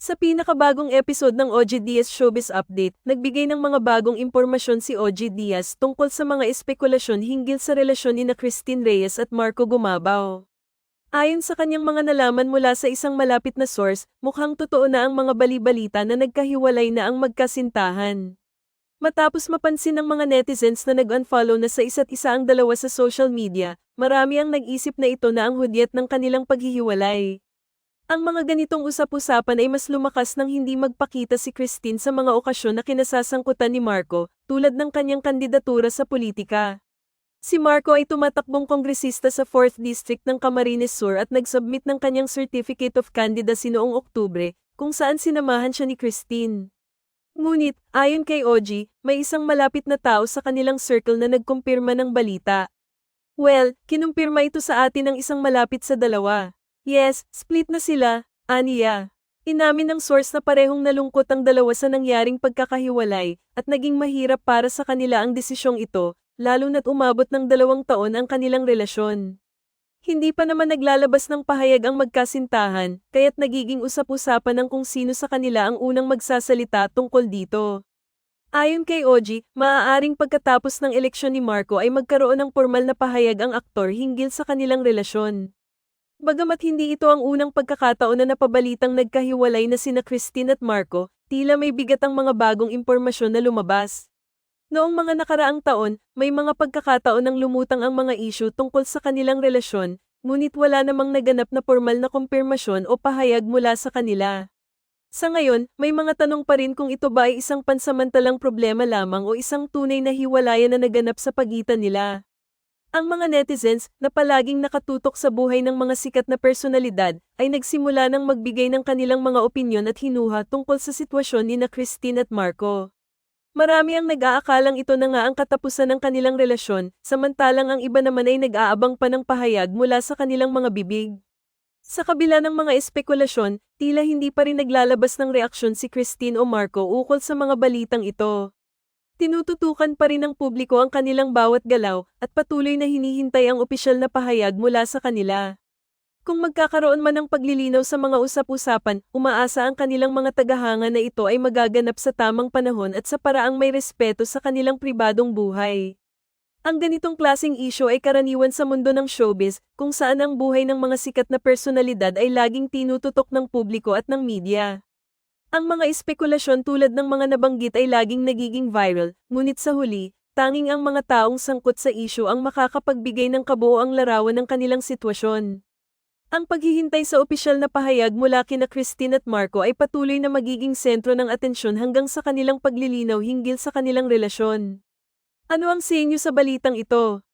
Sa pinakabagong episode ng OG Diaz Showbiz Update, nagbigay ng mga bagong impormasyon si OG Diaz tungkol sa mga espekulasyon hinggil sa relasyon ni na Christine Reyes at Marco Gumabao. Ayon sa kanyang mga nalaman mula sa isang malapit na source, mukhang totoo na ang mga balibalita na nagkahiwalay na ang magkasintahan. Matapos mapansin ng mga netizens na nag-unfollow na sa isa't isa ang dalawa sa social media, marami ang nag-isip na ito na ang hudyat ng kanilang paghihiwalay. Ang mga ganitong usap-usapan ay mas lumakas nang hindi magpakita si Christine sa mga okasyon na kinasasangkutan ni Marco, tulad ng kanyang kandidatura sa politika. Si Marco ay tumatakbong kongresista sa 4th District ng Camarines Sur at nagsubmit ng kanyang Certificate of Candidacy noong Oktubre, kung saan sinamahan siya ni Christine. Ngunit, ayon kay Oji, may isang malapit na tao sa kanilang circle na nagkumpirma ng balita. Well, kinumpirma ito sa atin ng isang malapit sa dalawa. Yes, split na sila, aniya. Inamin ng source na parehong nalungkot ang dalawa sa nangyaring pagkakahiwalay, at naging mahirap para sa kanila ang desisyong ito, lalo na't umabot ng dalawang taon ang kanilang relasyon. Hindi pa naman naglalabas ng pahayag ang magkasintahan, kaya't nagiging usap-usapan ng kung sino sa kanila ang unang magsasalita tungkol dito. Ayon kay Oji, maaaring pagkatapos ng eleksyon ni Marco ay magkaroon ng formal na pahayag ang aktor hinggil sa kanilang relasyon. Bagamat hindi ito ang unang pagkakataon na napabalitang nagkahiwalay na sina Christine at Marco, tila may bigat ang mga bagong impormasyon na lumabas. Noong mga nakaraang taon, may mga pagkakataon ng lumutang ang mga isyu tungkol sa kanilang relasyon, ngunit wala namang naganap na formal na kumpirmasyon o pahayag mula sa kanila. Sa ngayon, may mga tanong pa rin kung ito ba ay isang pansamantalang problema lamang o isang tunay na hiwalayan na naganap sa pagitan nila. Ang mga netizens, na palaging nakatutok sa buhay ng mga sikat na personalidad, ay nagsimula ng magbigay ng kanilang mga opinyon at hinuha tungkol sa sitwasyon ni na Christine at Marco. Marami ang nag-aakalang ito na nga ang katapusan ng kanilang relasyon, samantalang ang iba naman ay nag-aabang pa ng pahayag mula sa kanilang mga bibig. Sa kabila ng mga espekulasyon, tila hindi pa rin naglalabas ng reaksyon si Christine o Marco ukol sa mga balitang ito. Tinututukan pa rin ng publiko ang kanilang bawat galaw at patuloy na hinihintay ang opisyal na pahayag mula sa kanila. Kung magkakaroon man ng paglilinaw sa mga usap-usapan, umaasa ang kanilang mga tagahanga na ito ay magaganap sa tamang panahon at sa paraang may respeto sa kanilang pribadong buhay. Ang ganitong klasing isyo ay karaniwan sa mundo ng showbiz, kung saan ang buhay ng mga sikat na personalidad ay laging tinututok ng publiko at ng media. Ang mga espekulasyon tulad ng mga nabanggit ay laging nagiging viral, ngunit sa huli, tanging ang mga taong sangkot sa isyu ang makakapagbigay ng kabuoang larawan ng kanilang sitwasyon. Ang paghihintay sa opisyal na pahayag mula kina Christine at Marco ay patuloy na magiging sentro ng atensyon hanggang sa kanilang paglilinaw hinggil sa kanilang relasyon. Ano ang sa inyo sa balitang ito?